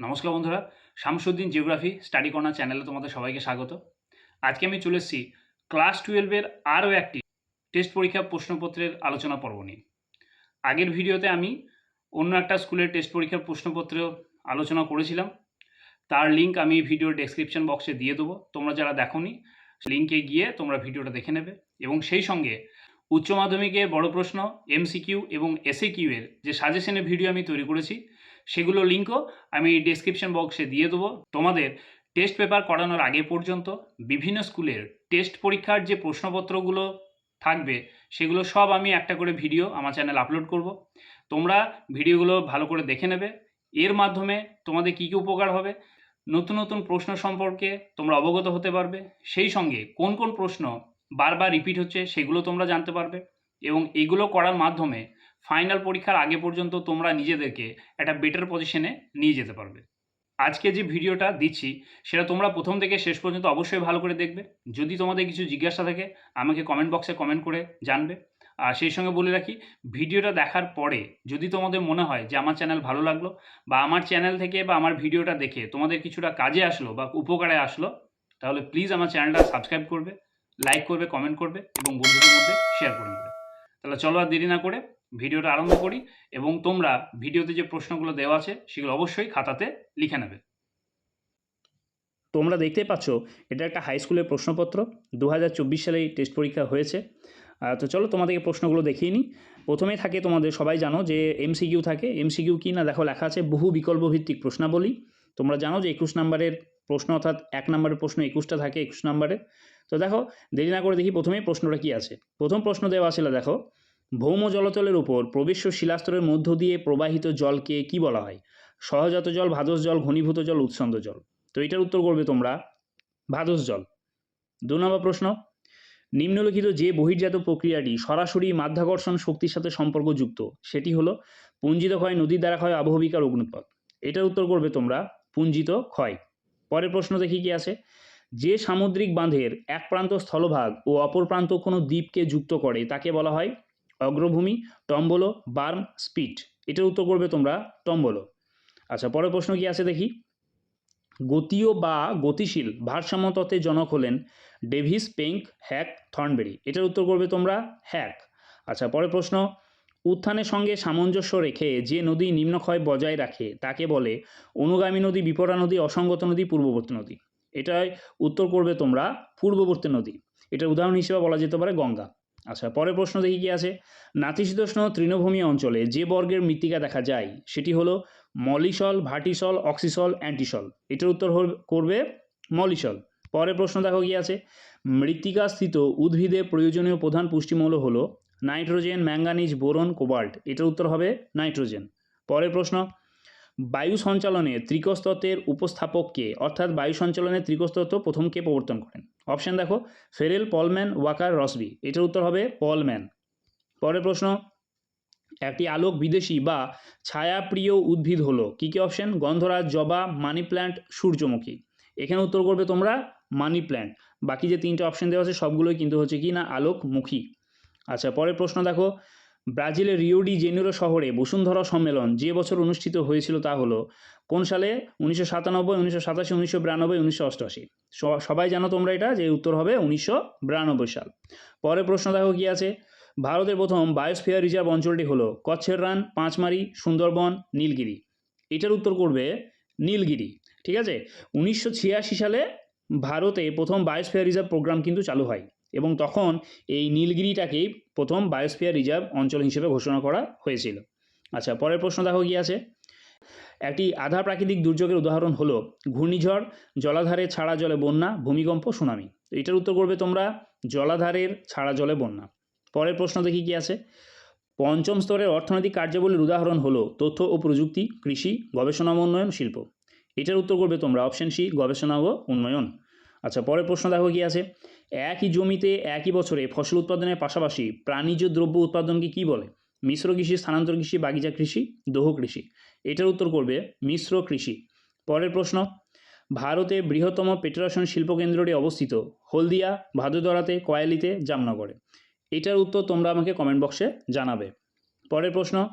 নমস্কার বন্ধুরা, Shamsuddin geography study corner চ্যানেলে তোমাদের সবাইকে স্বাগত। আজকে আমি চলে এসেছি ক্লাস টুয়েলভের আরও একটি টেস্ট পরীক্ষা প্রশ্নপত্রের আলোচনা পর্ব নিয়ে। আগের ভিডিওতে আমি অন্য একটা স্কুলের টেস্ট পরীক্ষার প্রশ্নপত্র আলোচনা করেছিলাম। তার লিঙ্ক আমি ভিডিওর ডেসক্রিপশন বক্সে দিয়ে দেবো। তোমরা যারা দেখোনি লিঙ্কে গিয়ে তোমরা ভিডিওটা দেখে নেবে এবং সেই সঙ্গে উচ্চ মাধ্যমিকের বড় প্রশ্ন এমসিকিউ এবং এসএ কিউ এর যে সাজেশনের ভিডিও আমি তৈরি করেছি, সেগুলো লিঙ্কও আমি ডেসক্রিপশন বক্সে দিয়ে দেবো। তোমাদের টেস্ট পেপার করানোর আগে পর্যন্ত বিভিন্ন স্কুলের টেস্ট পরীক্ষার যে প্রশ্নপত্রগুলো থাকবে, সেগুলো সব আমি একটা করে ভিডিও আমার চ্যানেল আপলোড করব। তোমরা ভিডিওগুলো ভালো করে দেখে নেবে। এর মাধ্যমে তোমাদের কী কী উপকার হবে, নতুন নতুন প্রশ্ন সম্পর্কে তোমরা অবগত হতে পারবে। সেই সঙ্গে কোন কোন প্রশ্ন বারবার রিপিট হচ্ছে, সেগুলো তোমরা জানতে পারবে। এবং এগুলো করার মাধ্যমে ফাইনাল পরীক্ষার আগে পর্যন্ত তোমরা নিজেদেরকে একটা বেটার পজিশনে নিয়ে যেতে পারবে। আজকে যে ভিডিওটা দিচ্ছি, সেটা তোমরা প্রথম থেকে শেষ পর্যন্ত অবশ্যই ভালো করে দেখবে। যদি তোমাদের কিছু জিজ্ঞাসা থাকে, আমাকে কমেন্ট বক্সে কমেন্ট করে জানবে। আর সেই সঙ্গে বলে রাখি, ভিডিওটা দেখার পরে যদি তোমাদের মনে হয় যে আমার চ্যানেল ভালো লাগল, বা আমার চ্যানেল থেকে বা আমার ভিডিওটা দেখে তোমাদের কিছুটা কাজে আসলো বা উপকারে আসলো, তাহলে প্লিজ আমার চ্যানেলটা সাবস্ক্রাইব করবে। লাইক করবে কমেন্ট করবে এবং বন্ধুদের মধ্যে শেয়ার করে নেবে। তাহলে চলো আর দেরি না করে ভিডিওটা আরম্ভ করি এবং তোমরা ভিডিওতে যে প্রশ্নগুলো দেওয়া আছে সেগুলো অবশ্যই খাতাতে লিখে নেবে। তোমরা দেখতেই পাচ্ছ, এটা একটা হাই স্কুলের প্রশ্নপত্র। দু সালে এই টেস্ট পরীক্ষা হয়েছে। তো চলো তোমাদেরকে প্রশ্নগুলো দেখিয়ে নিই। প্রথমেই থাকে তোমাদের সবাই জানো যে এমসিকিউ থাকে। এমসিকিউ কি না দেখো লেখা আছে বহু বিকল্প ভিত্তিক প্রশ্নাবলী। তোমরা জানো যে একুশ নম্বরের প্রশ্ন অর্থাৎ এক নম্বরের প্রশ্ন একুশটা থাকে একুশ নম্বরে। তো দেখো, দেরি না করে দেখি প্রথমেই প্রশ্নটা কি আছে। প্রথম প্রশ্ন দেওয়া ছিল দেখো, ভৌম জলতলের উপর প্রবেশ্য শিলাস্তরের মধ্য দিয়ে প্রবাহিত জলকে কি বলা হয়? সহজাত জল, ভাদস জল, ঘনীভূত জল উৎসন্দ জল। তো এটার উত্তর করবে তোমরা, ভাদস জল। দু নম্বর প্রশ্ন, নিম্নলিখিত যে বহির্জাত প্রক্রিয়াটি সরাসরি মাধ্যাকর্ষণ শক্তির সাথে সম্পর্কযুক্ত, সেটি হলো পুঞ্জিত ক্ষয়, নদীর দ্বারা ক্ষয়, আবহবিকার, অগ্নুৎপাত। এটার উত্তর করবে তোমরা, পুঞ্জিত ক্ষয়। পরের প্রশ্ন দেখি কি আছে? যে সামুদ্রিক বাঁধের এক প্রান্ত স্থলভাগ ও অপর প্রান্ত কোনো দ্বীপকে যুক্ত করে, তাকে বলা হয় অগ্রভূমি, টম্বলো, বার্ম, স্পিট। এটার উত্তর করবে তোমরা টম্বলো। আচ্ছা পরের প্রশ্ন কি আছে দেখি? গতীয় বা গতিশীল ভারসাম্য তত্ত্বের জনক হলেন ডেভিস পেঙ্ক হ্যাক থর্নবেরি। এটার উত্তর করবে তোমরা হ্যাক। আচ্ছা পরের প্রশ্ন, উত্থানের সঙ্গে সামঞ্জস্য রেখে যে নদী নিম্নক্ষয় বজায় রাখে, তাকে বলে অনুগামী নদী, বিপরা নদী অসঙ্গত নদী, পূর্ববর্তী নদী। এটাই উত্তর করবে তোমরা পূর্ববর্তী নদী। এটার উদাহরণ হিসেবে বলা যেতে পারে গঙ্গা। আচ্ছা পরের প্রশ্ন দেখি কি আছে? নাতিশীতোষ্ণ তৃণভূমি অঞ্চলে যে বর্গের মৃত্তিকা দেখা যায়, সেটি হলো মলিসল ভার্টিসল অক্সিসল, অ্যান্টিসল। এটার উত্তর করবে মলিসল। পরের প্রশ্ন দেখো কি আছে? মৃত্তিকা স্থিত উদ্ভিদের প্রয়োজনীয় প্রধান পুষ্টিমূল্য হলো নাইট্রোজেন ম্যাঙ্গানিজ বোরন, কোবাল্ট। এটার উত্তর হবে নাইট্রোজেন। পরের প্রশ্ন বায়ু সঞ্চালনে ত্রিকোস্তত্ত্বের উপস্থাপককে, অর্থাৎ বায়ু সঞ্চালনে ত্রিকোস্তত্ত্ব প্রথম কে প্রবর্তন করেন। অপশন দেখো, ফেরেল, পলম্যান, ওয়াকার, রসবি। এটার উত্তর হবে পলম্যান। পরের প্রশ্ন, একটি আলোক বিদেশি বা ছায়াপ্রিয় উদ্ভিদ হলো। কী কী অপশন গন্ধরাজ, জবা, মানি প্ল্যান্ট, সূর্যমুখী। এখানে উত্তর করবে তোমরা মানি প্ল্যান্ট। বাকি যে তিনটে অপশন দেওয়া আছে, সবগুলোই কিন্তু হচ্ছে কি না, আলোকমুখী। আচ্ছা পরের প্রশ্ন দেখো ব্রাজিলের রিওডি জেনেরো শহরে বসুন্ধরা সম্মেলন যে বছর অনুষ্ঠিত হয়েছিল তা হলো কোন সালে? উনিশশো সাতানব্বই, উনিশশো সাতাশি, উনিশশো বিরানব্বই, উনিশশো অষ্টআশি। সবাই জানো তোমরা এটা যে উত্তর হবে উনিশশো বিরানব্বই সাল। পরের প্রশ্ন দেখো কি আছে? ভারতের প্রথম বায়োস্ফিয়ার রিজার্ভ অঞ্চলটি হলো কচ্ছের রান পাঁচমারি, সুন্দরবন, নীলগিরি। এটার উত্তর করবে নীলগিরি, ঠিক আছে? উনিশশো ছিয়াশি সালে ভারতে প্রথম বায়োস্ফিয়ার রিজার্ভ প্রোগ্রাম কিন্তু চালু হয়। এবং তখন এই নীলগিরিটাকেই প্রথম বায়োস্ফিয়ার রিজার্ভ অঞ্চল হিসেবে ঘোষণা করা হয়েছিল। আচ্ছা পরের প্রশ্ন দেখো কি আছে? একটি আধা প্রাকৃতিক দুর্যোগের উদাহরণ হলো ঘূর্ণিঝড়, জলাধারে ছাড়া জলে বন্যা, ভূমিকম্প, সুনামি। এটার উত্তর করবে তোমরা, জলাধারের ছাড়া জলে বন্যা। পরের প্রশ্ন দেখি কি আছে? পঞ্চম স্তরের অর্থনৈতিক কার্যাবলীর উদাহরণ হলো তথ্য ও প্রযুক্তি, কৃষি, গবেষণা ও উন্নয়ন, শিল্প। এটার উত্তর করবে তোমরা অপশন সি গবেষণা ও উন্নয়ন। আচ্ছা পরের প্রশ্ন দেখো কি আছে? একই জমিতে একই বছরে ফসল উৎপাদনের পাশাপাশি প্রাণীজ দ্রব্য উৎপাদনকে কি বলে? মিশ্র কৃষি, স্থানান্তর কৃষি, বাগিচা কৃষি, দোহ কৃষি। এটার উত্তর করবে মিশ্র কৃষি। পরের প্রশ্ন, ভারতে বৃহত্তম পেট্রোরেশন শিল্পকেন্দ্রটি অবস্থিত হলদিয়া, ভাদোদরাতে, কয়ালিতে, জামনগরে। এটার উত্তর তোমরা আমাকে কমেন্ট বক্সে জানাবে। পরের প্রশ্ন,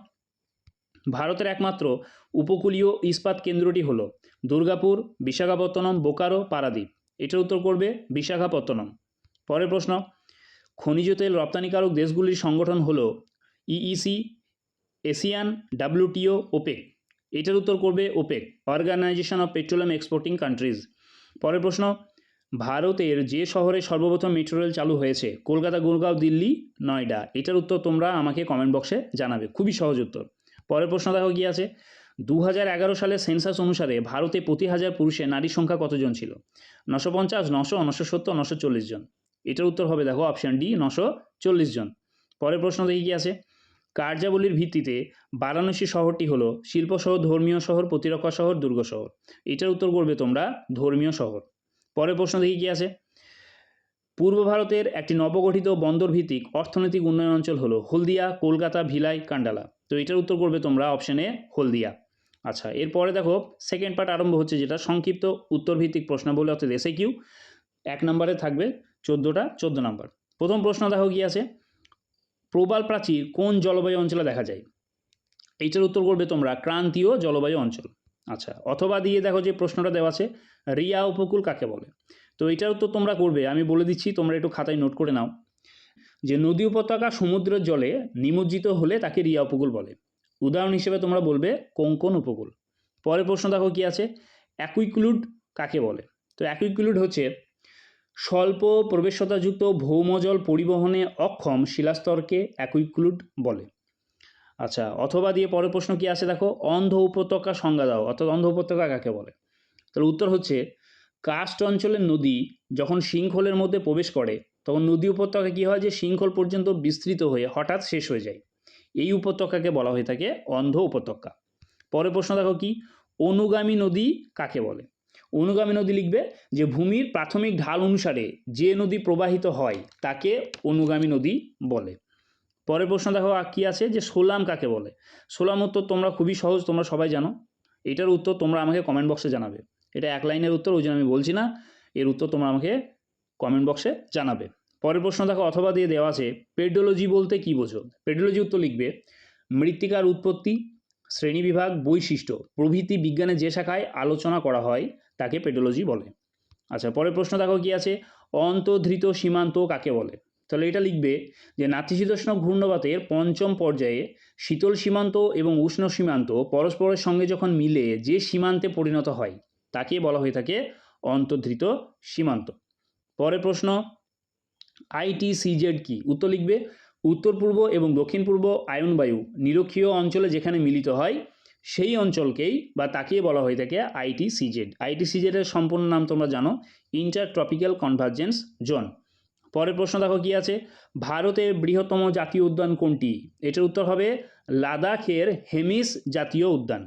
ভারতের একমাত্র উপকূলীয় ইস্পাত কেন্দ্রটি হল দুর্গাপুর, বিশাখাপত্তনম, বোকারো, পারাদ্বীপ। এটার উত্তর করবে বিশাখাপত্তনম। পরের প্রশ্ন, খনিজ তেল রপ্তানিকারক দেশগুলির সংগঠন হল ইইসি এশিয়ান ডাব্লিউটিও ওপেক। এটার উত্তর করবে OPEC, organisation of petroleum exporting countries. পরের প্রশ্ন, ভারতের যে শহরে সর্বপ্রথম মেট্রো রেল চালু হয়েছে, কলকাতা, গুরগাঁও, দিল্লি, নয়ডা? এটার উত্তর তোমরা আমাকে কমেন্ট বক্সে জানাবে, খুবই সহজ উত্তর। পরের প্রশ্ন দেখো কি আছে দু সালের সেন্সাস অনুসারে ভারতে প্রতি হাজার পুরুষে নারীর সংখ্যা কতজন ছিল? নশো পঞ্চাশ, নশো নশো সত্তর, নশো চল্লিশ জন। এটার উত্তর হবে দেখো অপশান ডি নশো চল্লিশ জন। পরের প্রশ্ন দেখি কি আছে? কার্যাবলীর ভিত্তিতে বারাণসী শহরটি হলো শিল্প শহর, ধর্মীয় শহর, প্রতিরক্ষা শহর, দুর্গ শহর। এটার উত্তর করবে তোমরা ধর্মীয় শহর। পরের প্রশ্ন দেখি কি আছে? পূর্ব ভারতের একটি নবগঠিত বন্দর ভিত্তিক অর্থনৈতিক উন্নয়ন অঞ্চল হলো হলদিয়া, কলকাতা, ভিলাই, কান্ডালা। তো এটার উত্তর করবে তোমরা অপশানে হলদিয়া। আচ্ছা এরপরে দেখো সেকেন্ড পার্ট আরম্ভ হচ্ছে যেটা সংক্ষিপ্ত উত্তরভিত্তিক প্রশ্নাবলী অর্থাৎ এসে কিউ এক নম্বরে থাকবে চোদ্দোটা, চোদ্দ নম্বর। প্রথম প্রশ্ন দেখো কি আছে? প্রবাল প্রাচীর কোন জলবায়ু অঞ্চলে দেখা যায়? এইটার উত্তর করবে তোমরা, ক্রান্তীয় জলবায়ু অঞ্চল। আচ্ছা অথবা দিয়ে দেখো যে প্রশ্নটা দেওয়া আছে, রিয়া উপকূল কাকে বলে? তো এটার উত্তর তোমরা করবে, আমি বলে দিচ্ছি, তোমরা একটু খাতায় নোট করে নাও। যে নদী উপত্যকা সমুদ্রের জলে নিমজ্জিত হলে তাকে রিয়া উপকূল বলে। উদাহরণ হিসেবে তোমরা বলবে, কোঙ্কন উপকূল। পরের প্রশ্ন দেখো কি আছে, অ্যাকুইক্লুড কাকে বলে? তো অ্যাকুইক্লুড হচ্ছে স্বল্প প্রবেশতাযুক্ত ভৌমজল পরিবহনে অক্ষম শিলাস্তরকে অ্যাকুইক্লুড বলে। আচ্ছা অথবা দিয়ে পরের প্রশ্ন কি আছে? দেখো, অন্ধ উপত্যকা সংজ্ঞা দাও, অর্থাৎ অন্ধ উপত্যকা কাকে বলে? তাহলে উত্তর হচ্ছে, কাস্ট অঞ্চলের নদী যখন শৃঙ্খলের মধ্যে প্রবেশ করে, তখন নদী উপত্যকা কী হয়? যে শৃঙ্খল পর্যন্ত বিস্তৃত হয়ে হঠাৎ শেষ হয়ে যায়। এই উপত্যকাকে বলা হয়ে থাকে অন্ধ উপত্যকা। পরের প্রশ্ন দেখো কি, অনুগামী নদী কাকে বলে? অনুগামী নদী লিখবে যে ভূমির প্রাথমিক ঢাল অনুসারে যে নদী প্রবাহিত হয় তাকে অনুগামী নদী বলে। পরের প্রশ্ন দেখো কী আছে? যে সোলাম কাকে বলে? সোলাম উত্তর তোমরা খুবই সহজ, তোমরা সবাই জানো। এটার উত্তর তোমরা আমাকে কমেন্ট বক্সে জানাবে। এটা এক লাইনের উত্তর, ওই জন্য আমি বলছি না, এর উত্তর তোমরা আমাকে কমেন্ট বক্সে জানাবে। পরের প্রশ্ন দেখো, অথবা দিয়ে দেওয়া আছে, পেডোলজি বলতে কী বোঝো? পেডোলজি উত্তর লিখবে, মৃত্তিকার উৎপত্তি শ্রেণীবিভাগ বৈশিষ্ট্য, প্রভৃতি বিজ্ঞানের যে শাখায় আলোচনা করা হয় তাকে পেডোলজি বলে। আচ্ছা পরের প্রশ্ন দেখো কি আছে? অন্তর্ধৃত সীমান্ত কাকে বলে? তাহলে এটা লিখবে যে নাতিশীতোষ্ণ ঘূর্ণবাতের পঞ্চম পর্যায়ে শীতল সীমান্ত এবং উষ্ণ সীমান্ত পরস্পরের সঙ্গে যখন মিলে যে সীমান্তে পরিণত হয়, তাকে বলা হয়ে থাকে অন্তর্ধৃত সীমান্ত। পরের প্রশ্ন, আইটিসিজেড কি? উত্তর লিখবে, উত্তর পূর্ব এবং দক্ষিণ পূর্ব আয়নবায়ু নিরক্ষীয় অঞ্চলে যেখানে মিলিত হয় সেই অঞ্চলকেই বা তাকেই বলা হয়ে থাকে আইটিসিজেড আইটিসিজেডের সম্পূর্ণ নাম তোমরা জানো ইন্টার ট্রপিক্যাল কনভার্জেন্স জোন পরের প্রশ্ন দেখো কি আছে? ভারতের বৃহত্তম জাতীয় উদ্যান কোনটি? এটার উত্তর হবে লাদাখের হেমিস জাতীয় উদ্যান।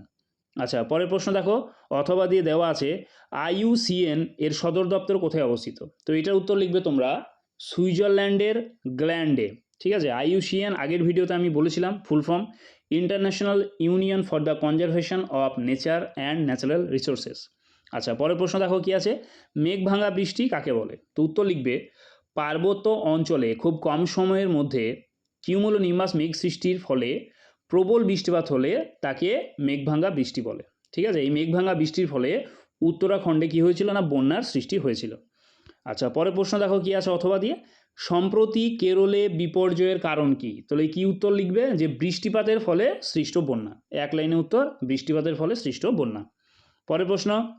আচ্ছা পরের প্রশ্ন দেখো, অথবা দিয়ে দেওয়া আছে আইইউসিএন এর সদর দপ্তর কোথায় অবস্থিত? তো এটার উত্তর লিখবে তোমরা সুইজারল্যান্ডের গ্ল্যান্ডে। ঠিক আছে আইইউসিএন আগের ভিডিওতে আমি বলেছিলাম full form international union for the conservation of nature and natural resources আচ্ছা পরের প্রশ্ন দেখো কি আছে? মেঘ ভাঙা বৃষ্টি কাকে বলে? তো উত্তর লিখবে, পার্বত্য অঞ্চলে খুব কম সময়ের মধ্যে কিউমুলো নিমাস মেঘ সৃষ্টির ফলে প্রবল বৃষ্টিপাত হলে তাকে মেঘভাঙ্গা বৃষ্টি বলে। ঠিক আছে, এই মেঘভাঙ্গা বৃষ্টির ফলে উত্তরাখণ্ডে কী হয়েছিল না বন্যার সৃষ্টি হয়েছিল? আচ্ছা পরের প্রশ্ন দেখো কি আছে অথবা দিয়ে? সম্প্রতি কেরলে বিপর্যয়ের কারণ কি? তাহলে কি উত্তর লিখবে? যে বৃষ্টিপাতের ফলে সৃষ্ট বন্যা। এক লাইনে উত্তর, বৃষ্টিপাতের ফলে সৃষ্ট বন্যা। পরের প্রশ্ন,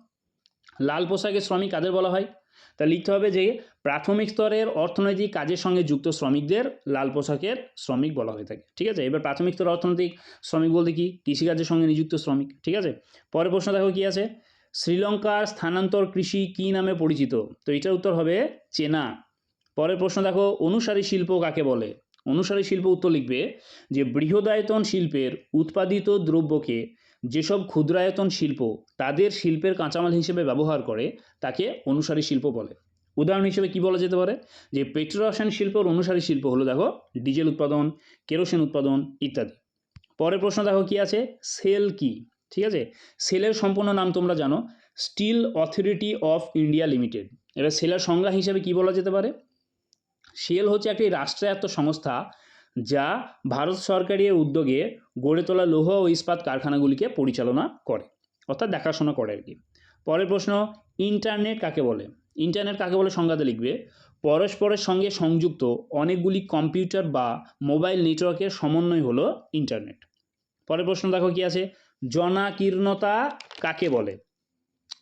লাল পোশাকের শ্রমিক কাদের বলা হয়? তা লিখতে হবে যে প্রাথমিক স্তরের অর্থনৈতিক কাজের সঙ্গে যুক্ত শ্রমিকদের লাল পোশাকের শ্রমিক বলা হয়ে থাকে। ঠিক আছে? এবার প্রাথমিক স্তরের অর্থনৈতিক শ্রমিক বলতে কি? কৃষিকাজের সঙ্গে নিযুক্ত শ্রমিক। ঠিক আছে? পরের প্রশ্ন দেখো কি আছে? শ্রীলঙ্কার স্থানান্তর কৃষি কি নামে পরিচিত? তো এটার উত্তর হবে চেনা। পরের প্রশ্ন দেখো, অনুসারী শিল্প কাকে বলে? অনুসারী শিল্প উত্তর লিখবে যে, বৃহদায়তন শিল্পের উৎপাদিত দ্রব্যকে যেসব ক্ষুদ্রায়তন শিল্প তাদের শিল্পের কাঁচামাল হিসেবে ব্যবহার করে, তাকে অনুসারী শিল্প বলে। উদাহরণ হিসেবে কি বলা যেতে পারে? যে, পেট্রোরসায়ন শিল্পর অনুসারী শিল্প হলো দেখো, ডিজেল উৎপাদন, কেরোসিন উৎপাদন ইত্যাদি। পরের প্রশ্ন দেখো কি আছে? সেল কি? ঠিক আছে? সেলের সম্পূর্ণ নাম তোমরা জানো, steel authority of India limited. এবার সেলের সংজ্ঞা হিসেবে কি বলা যেতে পারে? সেল হচ্ছে একটি রাষ্ট্রায়ত্ত সংস্থা যা ভারত সরকারের উদ্যোগে গড়ে তোলা লৌহ ও ইস্পাত কারখানাগুলিকে পরিচালনা করে, অর্থাৎ দেখাশোনা করে আর কি। পরের প্রশ্ন, ইন্টারনেট কাকে বলে? ইন্টারনেট কাকে বলে সংজ্ঞাতে লিখবে? পরস্পরের সঙ্গে সংযুক্ত অনেকগুলি কম্পিউটার বা মোবাইল নেটওয়ার্কের সমন্বয় হলো ইন্টারনেট। পরের প্রশ্ন দেখো কি আছে? জনাকীর্ণতা কাকে বলে?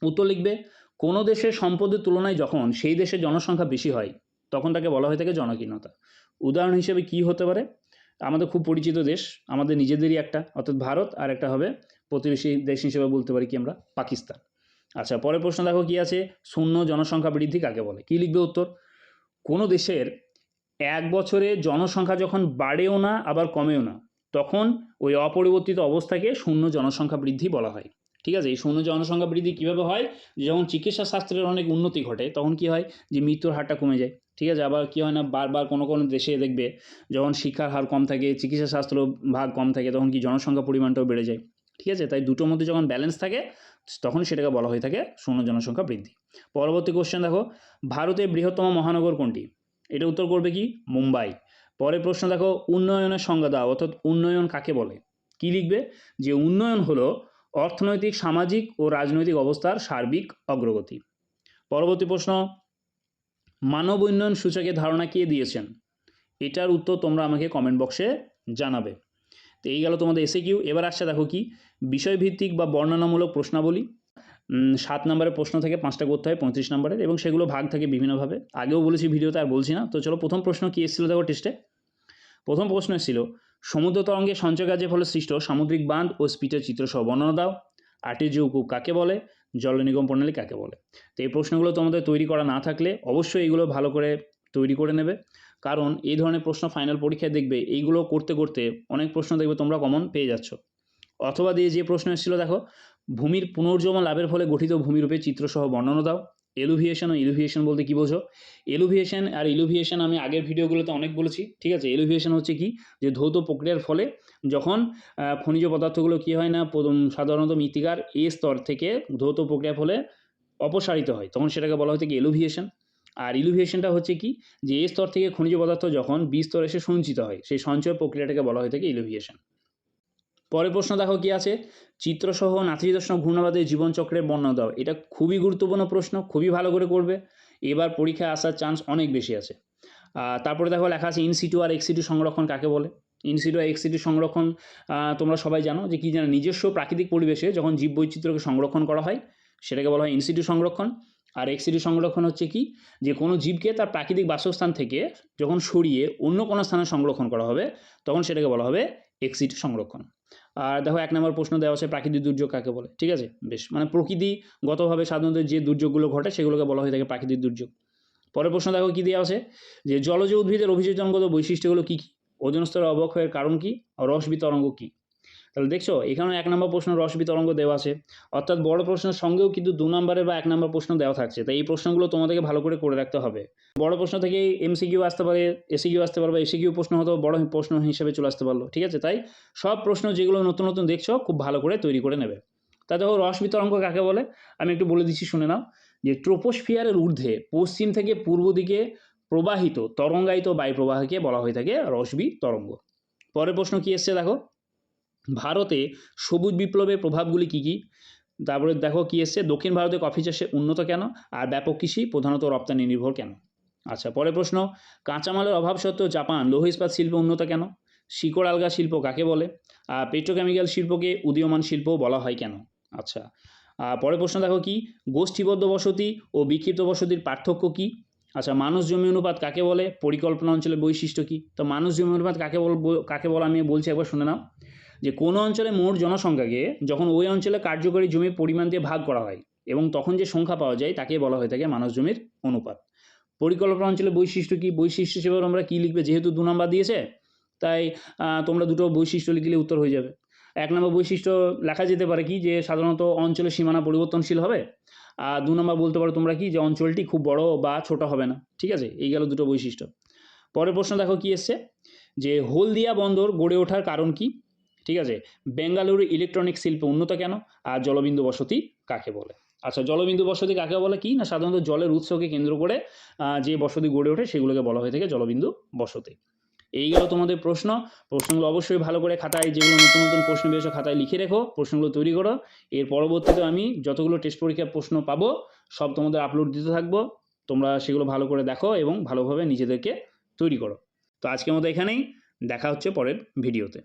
উত্তর লিখবে, কোনো দেশের সম্পদের তুলনায় যখন সেই দেশের জনসংখ্যা বেশি হয় তখন তাকে বলা হয়ে থাকে জনাকীর্ণতা। উদাহরণ হিসেবে কি হতে পারে? আমাদের খুব পরিচিত দেশ, আমাদের নিজেদেরই একটা, অর্থাৎ ভারত আর একটা হবে প্রতিবেশী দেশ হিসেবে বলতে পারি কি আমরা, পাকিস্তান। আচ্ছা পরের প্রশ্ন দেখো কি আছে? শূন্য জনসংখ্যা বৃদ্ধি কাকে বলে? কি লিখবে উত্তর? কোনো দেশের এক বছরে জনসংখ্যা যখন বাড়েও না, আবার কমেও না, তখন ওই অপরিবর্তিত অবস্থাকে শূন্য জনসংখ্যা বৃদ্ধি বলা হয়। ঠিক আছে? এই শূন্য জনসংখ্যা বৃদ্ধি কীভাবে হয়? যখন চিকিৎসা শাস্ত্রের অনেক উন্নতি ঘটে, তখন কি হয়? যে মৃত্যুর হারটা কমে যায়। ঠিক আছে, আবার কী হয় না, বারবার কোনো কোনো দেশে দেখবে যখন শিক্ষার হার কম থাকে, চিকিৎসা শাস্ত্র ভাগ কম থাকে, তখন কি জনসংখ্যা পরিমাণটাও বেড়ে যায়। ঠিক আছে, তাই দুটোর মধ্যে যখন ব্যালেন্স থাকে, তখন সেটাকে বলা হয়ে থাকে শূন্য জনসংখ্যা বৃদ্ধি। পরবর্তী কোশ্চেন দেখো ভারতের বৃহত্তম মহানগর কোনটি? এটা উত্তর করবে কি? মুম্বাই। পরের প্রশ্ন দেখো, উন্নয়নের সংজ্ঞা দাও, অর্থাৎ উন্নয়ন কাকে বলে? কি লিখবে? যে উন্নয়ন হলো অর্থনৈতিক, সামাজিক ও রাজনৈতিক অবস্থার সার্বিক অগ্রগতি। পরবর্তী প্রশ্ন মানব উন্নয়ন সূচকের ধারণা কে দিয়েছেন? এটার উত্তর তোমরা আমাকে কমেন্ট বক্সে জানাবে। তো এই গেল তোমাদের এসে কিউ এবার আসছে দেখো কি, বিষয়ভিত্তিক বা বর্ণনামূলক প্রশ্নাবলী। সাত নম্বরের প্রশ্ন থেকে পাঁচটা করতে হয়, পঁয়ত্রিশ নম্বরের, এবং সেগুলো ভাগ থাকে বিভিন্নভাবে। আগেও বলেছি ভিডিওতে, আর বলছি না। তো চলো প্রথম প্রশ্ন কী এসেছিল দেখো টেস্টে প্রথম প্রশ্ন এসেছিল, সমুদ্র তরঙ্গে সঞ্চয় কাজের ফলে সৃষ্ট সামুদ্রিক বাঁধ ও স্পিটের চিত্রসহ বর্ণনা দাও। আর্টিজিও কূপ কাকে বলে? জল নিগম প্রণালী কাকে বলে? তো এই প্রশ্নগুলো তোমাদের তৈরি করা না থাকলে অবশ্যই এগুলো ভালো করে তৈরি করে নেবে। কারণ এই ধরনের প্রশ্ন ফাইনাল পরীক্ষায় দেখবে, এইগুলো করতে করতে অনেক প্রশ্ন দেখবে তোমরা কমন পেয়ে যাচ্ছ। অথবা দিয়ে যে প্রশ্ন এসেছিল, দেখো, ভূমির পুনর্জমা লাভের ফলে গঠিত ভূমিরূপে চিত্রসহ বর্ণনা দাও। এলুভিয়েশন ও ইলুভিয়েশন বলতে কী বোঝো? এলুভিয়েশন আর ইলুভিয়েশন আমি আগের ভিডিওগুলোতে অনেক বলেছি, ঠিক আছে? এলুভিয়েশন হচ্ছে কি? যে ধৌত প্রক্রিয়ার ফলে যখন খনিজ পদার্থগুলো কী হয় না সাধারণত মৃত্তিকার এ স্তর থেকে ধৌত প্রক্রিয়ার ফলে অপসারিত হয়। তখন সেটাকে বলা হচ্ছে কি? এলুভিয়েশন আর ইলুভিয়েশনটা হচ্ছে কি? যে এ স্তর থেকে খনিজ পদার্থ যখন বি স্তরে এসে সঞ্চিত হয়, সেই সঞ্চয় প্রক্রিয়াটাকে বলা হয়ে থাকে ইলুভিয়েশন পরের প্রশ্ন দেখো কি আছে? চিত্রসহ নাতিদর্শন ঘূর্ণাবাদের জীবনচক্রের বর্ণনা দাও এটা খুবই গুরুত্বপূর্ণ প্রশ্ন, খুবই ভালো করে করবে। এবার পরীক্ষায় আসার চান্স অনেক বেশি আছে। তারপরে দেখো লেখা আছে ইনসিটু আর এক্সিটু সংরক্ষণ কাকে বলে? ইনসিটু আর এক্সিটু সংরক্ষণ তোমরা সবাই জানো যে কী জানো, নিজস্ব প্রাকৃতিক পরিবেশে যখন জীববৈচিত্র্যকে সংরক্ষণ করা হয়, সেটাকে বলা হয় ইনসিটু সংরক্ষণ। আর এক্সিটু সংরক্ষণ হচ্ছে কি? যে কোনো জীবকে তার প্রাকৃতিক বাসস্থান থেকে যখন সরিয়ে অন্য কোনো স্থানে সংরক্ষণ করা হবে, তখন সেটাকে বলা হবে এক্সিটু সংরক্ষণ। আর দেখো এক নম্বর প্রশ্ন দেওয়া আছে, প্রাকৃতিক দুর্যোগ কাকে বলে? ঠিক আছে? বেশ মানে প্রকৃতিগতভাবে সাধারণত যে দুর্যোগগুলো ঘটে, সেগুলোকে বলা হয়ে থাকে প্রাকৃতিক দুর্যোগ। পরের প্রশ্ন দেখো কী দেওয়া আছে? যে জলজ উদ্ভিদের অভিযোজনগত বৈশিষ্ট্যগুলো কী কী? ওজন স্তরের অবক্ষয়ের কারণ কী? রস বিতরঙ্গ কী? তাহলে দেখছ এখানে এক নম্বর প্রশ্ন রস বিতরঙ্গ দেওয়া আছে। অর্থাৎ বড় প্রশ্নের সঙ্গেও কিন্তু দু নম্বরের বা এক নম্বর প্রশ্ন দেওয়া থাকছে। তাই এই প্রশ্নগুলো তোমাদেরকে ভালো করে করে রাখতে হবে। বড় প্রশ্ন থেকে এমসিকিউ আসতে পারে, এসিকিউ আসতে পারবে, এসিকিউ প্রশ্ন হতো বড় প্রশ্ন হিসেবে চলে আসতে পারল, ঠিক আছে? তাই সব প্রশ্ন যেগুলো নতুন নতুন দেখছ, খুব ভালো করে তৈরি করে নেবে। তা দেখো, রস বিতরঙ্গ কাকে বলে? আমি একটু বলে দিচ্ছি, শুনে নাও। যে ট্রোপোস্ফিয়ারের ঊর্ধ্বে পশ্চিম থেকে পূর্ব দিকে প্রবাহিত, তরঙ্গায়িত বায়ুপ্রবাহকে বলা হয়ে থাকে রসবি তরঙ্গ পরের প্রশ্ন কি এসছে দেখো? ভারতে সবুজ বিপ্লবের প্রভাবগুলি কী কী? তারপরে দেখো কি এসছে, দক্ষিণ ভারতে কফি চাষে উন্নত কেন? আর ব্যাপক কৃষি প্রধানত রপ্তানি নির্ভর কেন? আচ্ছা পরের প্রশ্ন, কাঁচামালের অভাব সত্ত্বেও জাপান লৌহ ইস্পাত শিল্প উন্নত কেন? শিকড় আলগা শিল্প কাকে বলে? আর পেট্রোকেমিক্যাল শিল্পকে উদীয়মান শিল্প বলা হয় কেন? আচ্ছা আর পরের প্রশ্ন দেখো কি? গোষ্ঠীবদ্ধ বসতি ও বিক্ষিপ্ত বসতির পার্থক্য কী? আচ্ছা মানুষ জমি অনুপাত কাকে বলে? পরিকল্পনা অঞ্চলের বৈশিষ্ট্য কী? তো মানুষ জমি অনুপাত কাকে বল কাকে বলে? আমি বলছি একবার শুনে নাও। যে কোনো অঞ্চলে মোট জনসংখ্যাকে যখন ওই অঞ্চলে কার্যকরী জমির পরিমাণ দিয়ে ভাগ করা হয় এবং তখন যে সংখ্যা পাওয়া যায় তাকে বলা হয়ে থাকে মানুষ জমির অনুপাত। পরিকল্পনা অঞ্চলের বৈশিষ্ট্য কী? বৈশিষ্ট্য হিসেবে আমরা কী লিখবে? যেহেতু দু নম্বর দিয়েছে, তাই তোমরা দুটো বৈশিষ্ট্য লিখলে উত্তর হয়ে যাবে। এক নম্বর বৈশিষ্ট্য লেখা যেতে পারে কি? যে সাধারণত অঞ্চলের সীমানা পরিবর্তনশীল হবে। আর দু নম্বর বলতে পারো তোমরা কি? যে অঞ্চলটি খুব বড় বা ছোট হবে না, ঠিক আছে? এই গেল দুটো বৈশিষ্ট্য। পরের প্রশ্ন দেখো কি এসছে? যে হলদিয়া বন্দর গড়ে ওঠার কারণ কি? ঠিক আছে? বেঙ্গালুরু ইলেকট্রনিক শিল্প উন্নত কেন? আর জলবিন্দু বসতি কাকে বলে? আচ্ছা জলবিন্দু বসতি কাকে বলে কি? না, সাধারণত জলের উৎসকে কেন্দ্র করে যে বসতি গড়ে ওঠে সেগুলোকে বলা হয়ে থাকে জলবিন্দু বসতি। এই গেল তোমাদের প্রশ্ন। প্রশ্নগুলো অবশ্যই ভালো করে খাতায়, যেগুলো নতুন নতুন প্রশ্ন পেয়েছ খাতায় লিখে রেখো, প্রশ্নগুলো তৈরি করো। এর পরবর্তীতে আমি যতগুলো টেস্ট পরীক্ষার প্রশ্ন পাবো, সব তোমাদের আপলোড দিতে থাকব। তোমরা সেগুলো ভালো করে দেখো এবং ভালোভাবে নিজেদেরকে তৈরি করো। তো আজকের মতো এখানেই। দেখা হচ্ছে পরের ভিডিওতে